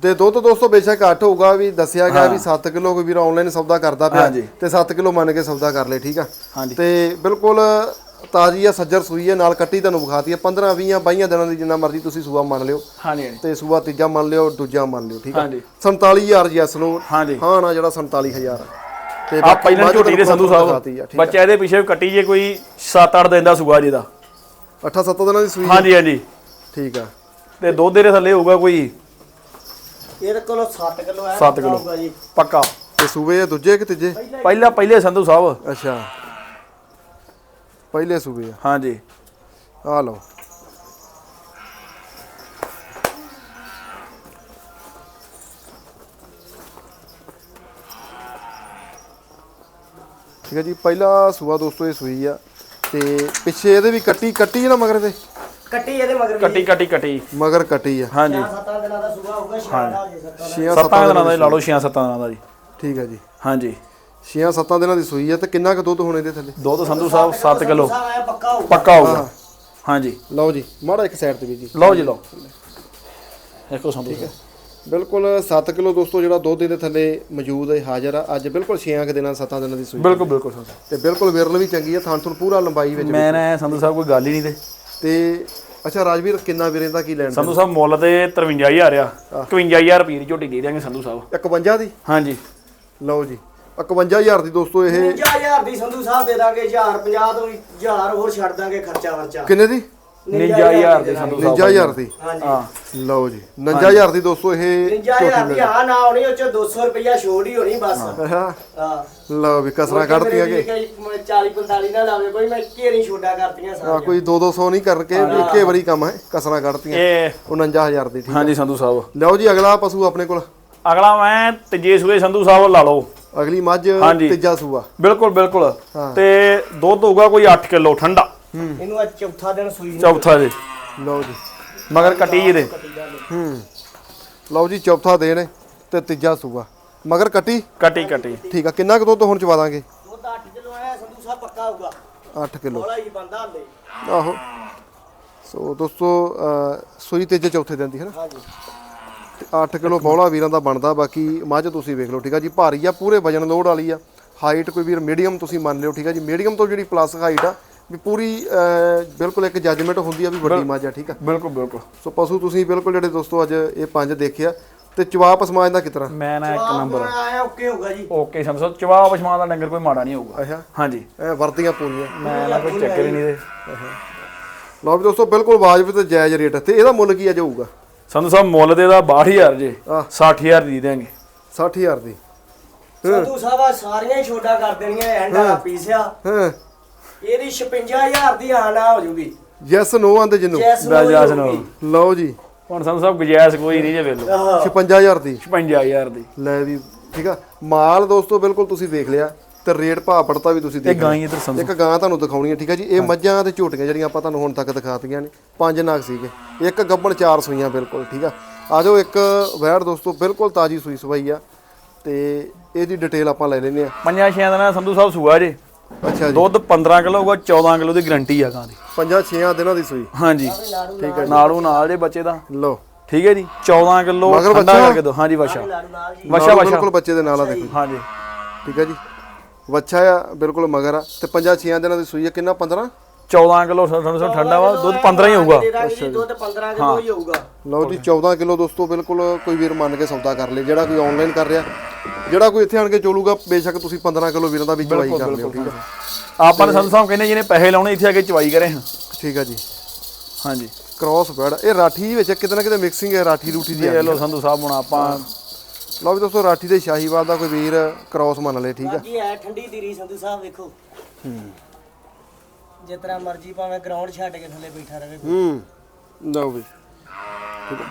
ਤੇ ਦੁੱਧ ਦੋਸਤੋ ਬੇਸ਼ੱਕ ਘੱਟ ਹੋਊਗਾ ਵੀ ਦੱਸਿਆ ਗਿਆ ਵੀ 7 ਕਿਲੋ ਕੋਈ ਵੀਰ ਆਨਲਾਈਨ ਸੌਦਾ ਕਰਦਾ ਪਿਆ। ਤੇ 7 ਕਿਲੋ ਮੰਨ ਕੇ ਸੌਦਾ ਕਰ ਲੈ ਠੀਕ ਆ? ਤੇ ਬਿਲਕੁਲ ਤਾਜ਼ੀ ਆ ਸੱਜਰ ਸੂਈ ਹੈ ਨਾਲ ਕੱਟੀ ਤੁਹਾਨੂੰ ਵਿਖਾਤੀ ਹੈ 15 20 22 ਦਿਨਾਂ ਦੀ ਜਿੰਨਾ ਮਰਜ਼ੀ ਤੁਸੀਂ ਸੂਆ ਮੰਨ ਲਿਓ। ਹਾਂਜੀ ਤੇ ਸੂਆ ਤੀਜਾ ਮੰਨ ਲਿਓ ਦੂਜਾ ਮੰਨ ਲਿਓ ਠੀਕ ਆ? ਹਾਂਜੀ। 47000 ਜੀ ਇਸ ਨੂੰ ਹਾਂ ਨਾ ਜਿਹੜਾ 47000 ਤੇ ਆ ਪਹਿਲਾਂ ਝੋਟੀ ਦੇ ਸੰਧੂ ਆ, ਸਾਹਿਬ ਆ। ਬੱਚਾ ਇਹਦੇ ਪਿੱਛੇ ਕੱਟੀ ਜੇ ਕੋਈ 7-8 ਦਿਨ ਦਾ ਸੁਗਾ ਜਿਹਦਾ। 8-7 ਦਿਨਾਂ ਦੀ ਸੂਈ ਹਾਂਜੀ ਹਾਂਜੀ। ਠੀਕ ਆ। ਤੇ ਦੁੱਧ ਦੇ ਥੱਲੇ ਹੋਊਗਾ ਕੋਈ ਇਹਦੇ ਕੋਲੋਂ 7 ਕਿਲੋ ਹੈ ਸੱਤ ਕਿੱਲੋ। ਹੋਊਗਾ ਜੀ। ਪੱਕਾ। ਤੇ ਸੂਬੇ ਇਹ ਦੂਜੇ ਕਿ ਤੀਜੇ? ਪਹਿਲਾ ਪਹਿਲੇ ਸੰਧੂ ਸਾਹਿਬ। ਅੱਛਾ। ਪਹਿਲੇ ਸੂਬੇ ਆ। ਹਾਂਜੀ। ਆ ਲਓ। ਠੀਕ ਹੈ ਜੀ ਪਹਿਲਾ ਸੂਆ ਦੋਸਤੋ ਇਹ ਸੂਈ ਆ। ਤੇ ਪਿੱਛੇ ਇਹਦੇ ਵੀ ਕੱਟੀ ਕੱਟੀ ਨਾ ਮਗਰ ਦੇ ਕੱਟੀ ਇਹਦੇ ਮਗਰ ਕੱਟੀ ਕੱਟੀ ਕੱਟੀ। ਮਗਰ ਕੱਟੀ ਆ। ਹਾਂਜੀ। 7 ਦਿਨਾਂ ਦਾ ਸੁਗਾ ਹੋਊਗਾ ਸ਼ਾਦਾ ਜੇ ਸੱਤਾਂ ਦਾ। 6 ਸੱਤਾਂ ਦਿਨਾਂ ਦਾ ਲਾ ਲਓ 6-7 ਦਿਨਾਂ ਦਾ ਜੀ। ਠੀਕ ਹੈ ਜੀ। ਹਾਂਜੀ। 6 7 ਦਿਨਾਂ ਦੀ ਸੂਈ ਆ ਤੇ ਕਿੰਨਾ ਕੁ ਦੁੱਧ ਹੋਣੇ ਦੇ ਥੱਲੇ? ਦੁੱਧ ਸੰਧੂ ਸਾਹਿਬ 7 ਕਿਲੋ ਪੱਕਾ ਹੋਊਗਾ। ਪੱਕਾ ਹੋਊਗਾ। ਹਾਂਜੀ। ਲਓ ਜੀ ਮਾੜਾ ਇੱਕ ਸਾਈਡ ਤੇ ਵੀ ਜੀ। ਲਓ ਜੀ ਲਓ। ਦੇਖੋ ਸੰਧੂ ਸਾਹਿਬ। ਬਿਲਕੁਲ 7 ਕਿਲੋ ਦੋਸਤੋ ਜਿਹੜਾ ਦੁੱਧ ਇਹਦੇ ਥੱਲੇ ਮੌਜੂਦ ਹੈ ਹਾਜ਼ਰ ਆ। ਅੱਜ ਬਿਲਕੁਲ 6 ਕੁ ਦਿਨਾਂ 7 ਦਿਨਾਂ ਦੀ ਸੂਈ ਬਿਲਕੁਲ ਬਿਲਕੁਲ ਸੰਧੂ। ਤੇ ਬਿਲਕੁਲ ਵਿਰਲ ਵੀ ਚੰਗੀ ਆ ਥਣ ਥਣ ਪੂਰਾ ਲੰਬਾਈ ਵਿੱਚ ਮੈਂ ਨਾ ਸੰਧੂ ਸਾਹਿਬ ਕੋਈ ਗੱਲ ਹੀ ਨਹੀਂ ਤੇ। ਤੇ ਅੱਛਾ ਰਾਜਵੀਰ ਕਿੰਨਾ ਵੀਰੇ ਦਾ ਕੀ ਲੈਣ ਸੰਧੂ ਸਾਹਿਬ ਮੁੱਲ ਤੇ 53000 ਆ। 51000 ਰੁਪਏ ਦੀ ਝੋਟੀ ਦੇ ਦਿਆਂਗੇ ਸੰਧੂ ਸਾਹਿਬ। 51 ਦੀ? ਹਾਂਜੀ। ਲਓ ਜੀ। 51000 ਦੀ ਦੋਸਤੋ ਇਹ 50000 ਦੀ ਸੰਧੂ ਸਾਹਿਬ ਦੇ ਦਾਂਗੇ 1050 ਤੋਂ ਵੀ 1000 ਹੋਰ ਛੱਡ ਦਾਂਗੇ ਖਰਚਾ ਵਰਚਾ ਕਿੰਨੇ ਦੀ? 59000 ਦੇ ਸੰਧੂ ਸਾਹਿਬ 59000 ਦੀ। ਹਾਂਜੀ। ਹਾਂ। ਲਓ ਜੀ 59000 ਦੀ ਦੋਸਤੋ ਇਹ 50000 ਦੀ ਆ ਨਾ ਆਉਣੀ ਉਹ ਚ 200 ਰੁਪਇਆ ਛੋੜ ਹੀ ਹੋਣੀ ਬਸ। ਹਾਂ। ਲਓ ਵੀ ਕਸਰਾਂ ਕੱਢਤੀਆਂ ਕਿ 40 45 ਨਾ ਲਾਵੇ ਕੋਈ ਮੈਂ ਘੇਰੀ ਛੋਡਾ ਕਰਤੀਆਂ ਆ ਸਾਰੀਆਂ। ਕੋਈ 2 200 ਨਹੀਂ ਕਰਕੇ ਇੱਕੇ ਵਾਰੀ ਕੰਮ ਹੈ ਕਸਰਾਂ ਕੱਢਤੀਆਂ। ਇਹ 49000 ਦੀ ਠੀਕ ਹਾਂਜੀ ਸੰਧੂ ਸਾਹਿਬ। ਲਓ ਜੀ ਅਗਲਾ ਪਸ਼ੂ ਆਪਣੇ ਕੋਲ। ਅਗਲਾ ਮੈਂ ਤੀਜੇ ਸੂਏ ਸੰਧੂ ਸਾਹਿਬ ਲਾ ਲਓ। ਅਗਲੀ ਮੱਝ। ਤੀਜਾ ਸੂਆ। ਬਿਲਕੁਲ ਬਿਲਕੁਲ। ਤੇ ਦੁੱਧ ਹੋਊਗਾ ਕੋਈ 8 ਕਿਲੋ ਠੰਡਾ। ਇਹਨੂੰ ਅੱਜ ਚੌਥਾ ਦਿਨ ਸੂਈ ਨੂੰ ਚੌਥਾ ਜੀ ਲਓ ਜੀ। ਮਗਰ ਕੱਟੀ ਇਹਦੇ ਹੂੰ। ਲਓ ਜੀ ਚੌਥਾ ਦੇਣ ਤੇ ਤੀਜਾ ਸੂਆ। ਮਗਰ ਕੱਟੀ? ਕੱਟੀ ਕੱਟੀ। ਠੀਕ ਆ ਕਿੰਨਾ ਕੁ ਦੁੱਧ ਹੁਣ ਚਵਾ ਦਾਂਗੇ? ਦੁੱਧ 8 ਕਿਲੋ ਆਇਆ ਸੰਧੂ ਸਾਹਿਬ ਪੱਕਾ ਹੋਊਗਾ। 8 ਕਿਲੋ। ਬੋਲਾ ਹੀ ਬੰਦਾ ਹਲੇ। ਆਹੋ। ਸੋ ਦੋਸਤੋ ਅਹ, ਸੂਈ ਤੀਜੇ ਚੌਥੇ ਦਿਨ ਦੀ ਹੈ ਨਾ? ਹਾਂਜੀ। 8 ਕਿਲੋ ਬੌਲਾ ਵੀਰਾਂ ਦਾ ਬਣਦਾ ਬਾਕੀ ਮੱਝ ਤੁਸੀਂ ਵੇਖ ਲਓ ਠੀਕ ਆ ਜੀ? ਭਾਰੀ ਆ ਪੂਰੇ ਵਜਨ ਲੋਡ ਵਾਲੀ ਆ। ਹਾਈਟ ਕੋਈ ਵੀਰ ਮੀਡੀਅਮ ਤੁਸੀਂ ਮੰਨ ਲਿਓ ਠੀਕ ਆ ਜੀ? ਮੀਡੀਅਮ ਤੋਂ ਜਿਹੜੀ ਪਲੱਸ ਹਾਈਟ ਆ ਵੀ ਪੂਰੀ ਬਿਲਕੁਲ ਇੱਕ ਜੱਜਮੈਂਟ ਹੁੰਦੀ ਆ ਵੀ ਵੱਡੀ ਮੱਝ ਆ ਠੀਕ ਆ। ਬਿਲਕੁਲ ਬਿਲਕੁਲ। ਸੋ ਪਸ਼ੂ ਤੁਸੀਂ ਬਿਲਕੁਲ ਜਿਹੜੇ ਦੋਸਤੋ ਅੱਜ ਇਹ ਪੰਜ ਦੇਖਿਆ ਤੇ ਚਵਾਪ ਸਮਾਜ ਦਾ ਕਿਤਨਾ ਮੈਂ ਨਾ ਇੱਕ ਨੰਬਰ ਆਇਆ ਓਕੇ ਹੋਊਗਾ ਜੀ। ਓਕੇ ਸੰਧੂ ਸਾਹਿਬ ਚਵਾ ਪਛਮਾ ਦਾ ਡੰਗਰ ਕੋਈ ਮਾੜਾ ਨਹੀਂ ਹੋਊਗਾ। ਅੱਛਾ। ਹਾਂਜੀ। ਐ ਵਰਦੀਆਂ ਪੂਰੀਆਂ। ਮੈਂ ਨਾ ਕੋਈ ਚੱਕਰ ਹੀ ਨਹੀਂ ਦੇ। ਲਓ ਵੀ ਦੋਸਤੋ ਬਿਲਕੁਲ ਵਾਜਬ ਤੇ ਜਾਇਜ਼ ਰੇਟ ਤੇ ਇਹਦਾ ਮੁੱਲ ਕੀ ਅੱਜ ਹੋਊਗਾ? ਸੰਧੂ ਸਾਹਿਬ ਮੁੱਲ ਦੇ ਦਾ 62000 ਜੇ ਆਹ। 60000 ਦੀ ਦੇਾਂਗੇ 60000 ਦੀ। ਸੰਧੂ ਸਾਹਿਬ ਆਹ ਸਾਰੀਆਂ ਹੀ ਛੋਡਾ ਕਰ ਦੇਣੀਆਂ ਐਂਡ ਆ। ਪੀਸਿਆ ਹਾਂ। ਇਹਦੀ 56000 ਦੀ ਆਣਾ ਹੋ ਜੂਗੀ। ਯੈਸ ਨੋ ਆਂਦੇ ਜਿੰਨੂੰ। ਜੈਸ ਲੈ ਜਾ ਨੂੰ ਸੁਣੋ। ਲਓ ਜੀ। ਹੁਣ ਸੰਧੂ ਸਾਹਿਬ ਗੁਜਾਇਸ਼ ਕੋਈ ਨਹੀਂ ਜੇ ਵੇਲੋ। 56000 ਦੀ। 55000 ਦੀ। ਲੈ ਵੀ ਠੀਕ ਆ। ਮਾਲ ਦੋਸਤੋ ਬਿਲਕੁਲ ਤੁਸੀਂ ਵੇਖ ਲਿਆ। ਤੇ ਰੇਟ ਭਾਅ ਪੜਤਾ ਵੀ ਤੁਸੀਂ ਇਹ ਦੇਖ ਲਿਆ। ਗਾਂ ਹੀ ਇਧਰ ਸੰਧੂ ਇੱਕ ਗਾਂ ਤੁਹਾਨੂੰ ਦਿਖਾਉਣੀ ਹੈ ਠੀਕ ਹੈ ਜੀ। ਇਹ ਮੱਝਾਂ ਤੇ ਝੋਟੀਆਂ ਜਿਹੜੀਆਂ ਆਪਾਂ ਤੁਹਾਨੂੰ ਹੁਣ ਤੱਕ ਦਿਖਾਤੀਆਂ ਨੇ। ਪੰਜ ਨਾਗ ਸੀਗੇ। ਇੱਕ ਗੱਬਣ ਚਾਰ ਸੂਈਆਂ ਬਿਲਕੁਲ ਠੀਕ ਆ। ਆ ਜਾਓ ਇੱਕ ਵੈੜ ਦੋਸਤੋ ਬਿਲਕੁਲ ਤਾਜੀ ਸੂਈ ਸਵਾਈ ਆ। ਤੇ ਇਹਦੀ ਡਿਟੇਲ ਆਪਾਂ ਲੈ ਲੈਨੇ ਆ। ਪੰਜਾਂ ਛਿਆਂ ਦਾ ਨਾ ਸੰਧੂ ਸਾਹਿਬ ਸੂਆ ਜੇ। ਅੱਛਾ ਜੀ। ਦੁੱਧ 15 ਕਿਲੋ ਹੋਊਗਾ 14 ਕਿਲੋ ਦੀ ਗਰੰਟੀ ਆ ਗਾਂ ਦੀ। ਪੰਜਾਂ ਛੇਆਂ ਦਿਨਾਂ ਦੀ ਸੂਈ। ਹਾਂਜੀ। ਠੀਕ ਹੈ ਨਾਲੂ ਨਾਲ ਜੇ ਬੱਚੇ ਦਾ। ਲਓ। ਠੀਕ ਹੈ ਜੀ 14 ਕਿਲੋ ਮਗਰ ਠੰਡਾ ਬੱਚਾ? ਕਰਕੇ ਦੋ ਹਾਂਜੀ ਬੱਚਾ ਨਾਲ ਬੱਚਾ ਬਿਲਕੁਲ ਬੱਚੇ ਦੇ ਨਾਲ ਆ ਦੇਖੋ ਹਾਂਜੀ। ਠੀਕ ਹੈ ਜੀ। ਵੱਛਾ ਆ ਬਿਲਕੁਲ ਮਗਰ ਆ। ਤੇ ਪੰਜਾਂ ਛੇਆਂ ਦਿਨਾਂ ਦੀ ਸੂਈ ਆ। ਕਿੰਨਾ? 15 14 ਕਿਲੋ ਤੁਹਾਨੂੰ ਸਾਨੂੰ ਠੰਡਾ ਵਾ ਦੁੱਧ 15 ਹੀ ਹੋਊਗਾ। ਦੇ ਜੀ ਦੁੱਧ 15 ਕਿਲੋ ਹੀ। ਹੋਊਗਾ। ਲਓ ਜੀ 14 ਕਿਲੋ ਦੋਸਤੋ ਬਿਲਕੁਲ ਕੋਈ ਵੀਰ ਮੰਨ ਕੇ ਸੌਦਾ ਕਰ ਲੇ ਜਿਹੜਾ ਕੋਈ ਆਨਲਾਈਨ ਕਰ ਰਿਹਾ ਜਿਹੜਾ ਕੋਈ ਇੱਥੇ ਆਣ ਕੇ ਚੋਲੂਗਾ ਬੇਸ਼ੱਕ ਤੁਸੀਂ 15 ਕਿਲੋ ਵੀਰਾਂ ਦਾ ਵੀ ਚਵਾਈ ਕਰ ਲਿਓ ਠੀਕ ਹੈ ਆਪਾਂ ਨੇ ਸਾਹਿਬ ਕਹਿੰਦੇ ਜਿਹਨੇ ਪੈਸੇ ਲਾਉਣੇ ਇੱਥੇ ਆ ਕੇ ਚਵਾਈ ਕਰੇ ਹਾਂ। ਠੀਕ ਹੈ ਜੀ। ਹਾਂਜੀ। ਕ੍ਰਾਸ ਬੈਡ ਇਹ ਰਾਠੀ ਵਿੱਚ ਕਿਤੇ ਨਾ ਕਿਤੇ ਮਿਕਸਿੰਗ ਹੈ ਰਾਠੀ ਰੂਠੀ ਦੀ ਲੋ ਸੰਧੂ ਸਾਹਿਬ ਹੁਣ ਆਪਾਂ ਲਓ ਵੀ ਦੋਸਤੋ ਰਾਠੀ ਤੇ ਸ਼ਾਹੀਵਾਲ ਦਾ ਕੋਈ ਵੀਰ ਕ੍ਰਾਸ ਮੰਨ ਲੇ ਠੀਕ ਆ। ਬਾਕੀ ਐ ਠੰਡੀ ਧੀਰੀ ਸੰਧੂ ਸਾਹਿਬ ਵੇਖੋ। ਹੂੰ। ਜਿਸ ਤਰ੍ਹਾਂ ਮਰਜ਼ੀ ਭਾਵੇਂ ਗਰਾਊਂਡ ਛੱਡ ਕੇ ਥੱਲੇ ਬੈਠਾ ਰਹੇ ਹੂੰ ਲਓ ਵੀ। ਠੀਕ ਆ।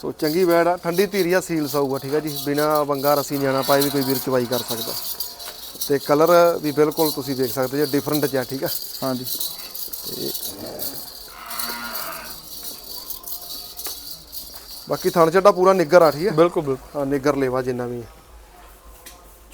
ਸੋ ਚੰਗੀ ਵੈੜ ਆ ਠੰਡੀ ਧੀਰੀ ਆ ਸੀਲ ਸਾਊਗਾ ਠੀਕ ਆ ਜੀ। ਬਿਨਾ ਵੰਗਾ ਰਸੀ ਨਿਆਣਾ ਪਾਏ ਵੀ ਕੋਈ ਵੀਰ ਚਵਾਈ ਕਰ ਸਕਦਾ। ਤੇ ਕਲਰ ਵੀ ਬਿਲਕੁਲ ਤੁਸੀਂ ਦੇਖ ਸਕਦੇ ਜੀ ਡਿਫਰੈਂਟ ਜਿਹਾ ਠੀਕ ਆ। ਹਾਂਜੀ। ਬਾਕੀ ਥਣ ਚੱਡਾ ਪੂਰਾ ਨਿੱਗਰ ਆ ਠੀਕ ਆ? ਬਿਲਕੁਲ ਬਿਲਕੁਲ। ਹਾਂ ਨਿੱਗਰ ਲੇਵਾ ਜਿੰਨਾ ਵੀ ਆ।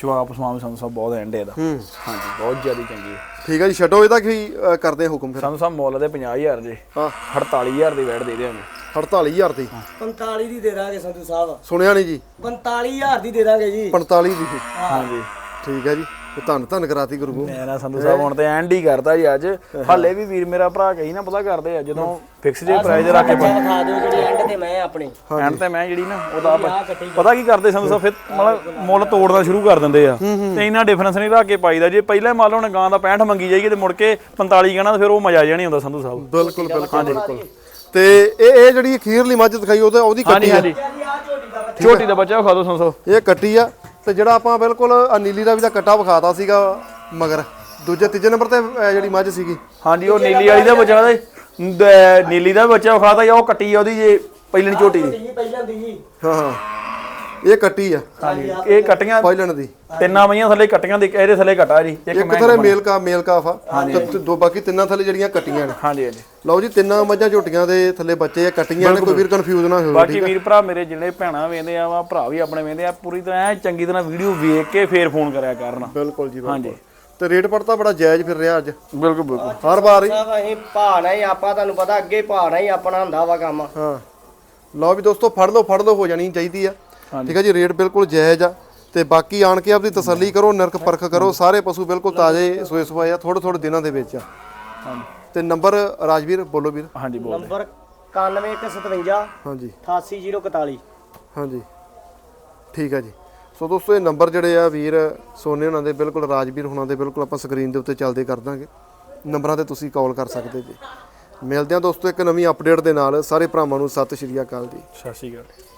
ਜਵਾਬ ਸਮਾਮ ਸੰਧੂ ਸਾਹਿਬ ਬਹੁਤ ਐਂਡ ਇਹਦਾ ਹੂੰ। ਹਾਂਜੀ ਬਹੁਤ ਜ਼ਿਆਦਾ ਚੰਗੀ ਹੈ। ਠੀਕ ਆ ਜੀ ਛੱਡੋ ਇਹਦਾ ਕੀ ਅ, ਕਰਦੇ ਹੁਕਮ ਫਿਰ। ਸੰਧੂ ਸਾਹਿਬ ਮੁੱਲ ਦੇ 50000 ਜੇ ਹਾਂ। 48000 ਦੀ ਵੈਟ ਦੇ ਦਿਆਂਗੇ। 48000 ਦੀ? 45 ਦੀ ਦੇ ਦਾਂਗੇ ਸੰਧੂ ਸਾਹਿਬ। ਸੁਣਿਆ ਨਹੀਂ ਜੀ? 45000 ਦੀ ਦੇ ਦਾਂਗੇ ਜੀ। 45 ਦੀ। ਹਾਂਜੀ। ਠੀਕ ਹੈ ਜੀ। ਤੇ ਧੰਨ ਧੰਨ ਕਰਾਤੀ ਗੁਰੂ ਗੋ ਮੈਂ ਨਾ ਸੰਧੂ ਸਾਹਿਬ ਹੁਣ ਤੇ ਐਂਡ ਹੀ ਕਰਤਾ ਜੀ ਅੱਜ। ਹਾਲੇ ਵੀ ਵੀਰ ਮੇਰਾ ਭਰਾ ਕਹੀ ਨਾ ਪਤਾ ਕਰਦੇ ਆ ਜਦੋਂ ਫਿਕਸ ਜੇ ਪ੍ਰਾਈਜ਼ ਰੱਖ ਕੇ ਵਿਖਾ ਦਿਓ ਜਿਹੜੀ ਐਂਡ ਤੇ ਮੈਂ ਆਪਣੇ। ਐਂਡ ਤੇ ਮੈਂ ਜਿਹੜੀ ਨਾ ਉਹਦਾ ਪਤਾ ਕੀ ਕਰਦੇ ਸੰਧੂ ਸਾਹਿਬ ਫਿਰ ਮਤਲਬ ਮੁੱਲ ਤੋੜਨਾ ਸ਼ੁਰੂ ਕਰ ਦਿੰਦੇ ਆ। ਤੇ ਇੰਨਾ ਡਿਫਰੈਂਸ ਨਹੀਂ ਰੱਖ ਕੇ ਪਾਈਦਾ। ਜੇ ਪਹਿਲਾਂ ਮੰਨ ਲਓ ਹੁਣ ਗਾਂ ਦਾ 65 ਮੰਗੀ ਜਾਈਏ ਤੇ ਮੁੜ ਕੇ 45 ਕਹਿਣਾ ਫਿਰ ਉਹ ਮਜ਼ਾ ਜਿਹਾ ਨਹੀਂ ਆਉਂਦਾ ਸੰਧੂ ਸਾਹਿਬ। ਬਿਲਕੁਲ ਬਿਲਕੁਲ ਬਿਲਕੁਲ। ਤੇ ਇਹ ਇਹ ਜਿਹੜੀ ਅਖੀਰਲੀ ਮੱਝ ਦਿਖਾਈ ਉਹਦੇ ਉਹਦੀ ਕੱਟੀ ਆ। ਝੋਟੀ ਦਾ ਬੱਚਾ। ਝੋਟੀ ਦਾ ਬੱਚਾ ਖਾ ਦੋ ਸੰਧੂ ਸਾਹਿਬ। ਇਹ ਕੱਟੀ ਆ। ਤੇ ਜਿਹੜਾ ਆਪਾਂ ਬਿਲਕੁਲ ਆਹ ਨੀਲੀ ਦਾ ਵੀ ਤਾਂ ਕੱਟਾ ਵਿਖਾਤਾ ਸੀਗਾ ਮਗਰ ਦੂਜੇ ਤੀਜੇ ਨੰਬਰ ਤੇ ਜਿਹੜੀ ਮੱਝ ਸੀਗੀ। ਹਾਂਜੀ ਉਹ ਨੀਲੀ ਵਾਲੀ ਦਾ ਬੱਚਾ ਦੇ ਦ- ਨੀਲੀ ਦਾ ਬੱਚਾ ਖਾਦਾ ਉਹ ਕੱਟੀ ਆ ਉਹਦੀ ਜੇ ਪਹਿਲਣ ਝੋਟੀ ਦੀ। ਜੀ ਪਹਿਲਾਂ ਦੀ ਜੀ। ਹਾਂ ਹਾਂ। ਇਹ ਕੱਟੀ ਆ। ਹਾਂਜੀ ਇਹ ਕੱਟੀਆਂ ਪਾਇਲਣ ਦੀ। ਤਿੰਨਾਂ ਮਈਆਂ ਥੱਲੇ ਕੱਟੀਆਂ ਦੇ ਇਹਦੇ ਥੱਲੇ ਕੱਟਾ ਜੀ ਇੱਕ ਮੈਂ ਥਲੇ ਮੇਲ ਕਾ ਮੇਲ ਕਾਫ ਆ ਤੇ ਦੋ ਬਾਕੀ ਤਿੰਨਾਂ ਥਲੇ ਜਿਹੜੀਆਂ ਕੱਟੀਆਂ ਨੇ। ਹਾਂਜੀ ਹਾਂਜੀ। ਲਓ ਜੀ ਤਿੰਨਾਂ ਮੱਝਾਂ ਝੋਟੀਆਂ ਦੇ ਥੱਲੇ ਬੱਚੇ ਆ ਕੱਟੀਆਂ ਨੇ ਕੋਈ ਵੀਰ ਕਨਫਿਊਜ਼ ਨਾ ਹੋਵੇ ਬਾਕੀ ਵੀਰ ਭਰਾ ਮੇਰੇ ਜਿਹੜੇ ਭੈਣਾਂ ਵੇਂਦੇ ਆ ਵਾ ਭਰਾ ਵੀ ਆਪਣੇ ਵੇਂਦੇ ਆ ਪੂਰੀ ਤਰ੍ਹਾਂ ਐਨ ਚੰਗੀ ਤਰ੍ਹਾਂ ਵੀਡੀਓ ਵੇਖ ਕੇ ਫੇਰ ਫੋਨ ਕਰਿਆ ਕਰਨ। ਬਿਲਕੁਲ ਜੀ ਬਿਲਕੁਲ। ਹਾਂਜੀ। ਤੇ ਰੇਟ ਪੜਤਾ ਬੜਾ ਜਾਇਜ਼ ਫਿਰ ਰਿਹਾ ਅੱਜ। ਬਿਲਕੁਲ ਬਿਲਕੁਲ। ਹਰ ਵਾਰ ਹੀ। ਸਾਹਿਬ ਅਸੀਂ ਭਾਣਾ ਹੀ ਆਪਾਂ ਤੁਹਾਨੂੰ ਪਤਾ ਅੱਗੇ ਭਾਣਾ ਹੀ ਆਪਣਾ ਹੁੰਦਾ ਵਾ ਕੰਮ। ਹਾਂ। ਲਓ ਵੀ ਦੋਸਤੋ ਫੜ ਲਓ ਫੜ ਲਓ ਹੋ ਜਾਣੀ ਚਾਹੀਦੀ ਆ। ਠੀਕ ਹੈ ਜੀ ਰੇਟ ਬਿਲਕੁਲ ਜਾਇਜ਼ ਆ ਤੇ ਬਾਕੀ ਆਣ ਕੇ ਆਪਦੀ ਤਸੱਲੀ ਕਰੋ ਨਿਰਖ ਪਰਖ ਕਰੋ ਸਾਰੇ ਪਸ਼ੂ ਬਿਲਕੁਲ ਤਾਜ਼ੇ ਸੋਏ ਸਵਾਏ ਆ ਥੋੜੇ ਥੋੜੇ ਦਿਨਾਂ ਦੇ ਵਿੱਚ ਆ। ਹਾਂਜੀ। ਤੇ ਨੰਬਰ ਰਾਜਵੀਰ ਬੋਲੋ ਵੀਰ। ਹਾਂਜੀ ਬੋਲ ਨੰਬਰ 9157 ਹਾਂਜੀ। 88041 ਹਾਂਜੀ। ਠੀਕ ਹੈ ਜੀ। ਸੋ ਦੋਸਤੋ ਇਹ ਨੰਬਰ ਜਿਹੜੇ ਆ ਵੀਰ ਸੋਨੇ ਉਹਨਾਂ ਦੇ ਬਿਲਕੁਲ ਰਾਜਵੀਰ ਹੁਣਾਂ ਦੇ ਬਿਲਕੁਲ ਆਪਾਂ ਸਕਰੀਨ ਦੇ ਉੱਤੇ ਚੱਲਦੇ ਕਰ ਦਾਂਗੇ। ਨੰਬਰਾਂ ਤੇ ਤੁਸੀਂ ਕਾਲ ਕਰ ਸਕਦੇ ਜੀ। ਮਿਲਦੇ ਹਾਂ ਦੋਸਤੋ ਇੱਕ ਨਵੀਂ ਅਪਡੇਟ ਦੇ ਨਾਲ। ਸਾਰੇ ਭਰਾਵਾਂ ਨੂੰ ਸਤਿ ਸ਼੍ਰੀ ਅਕਾਲ ਜੀ। ਸਤਿ ਸ਼੍ਰੀ ਅਕਾਲ।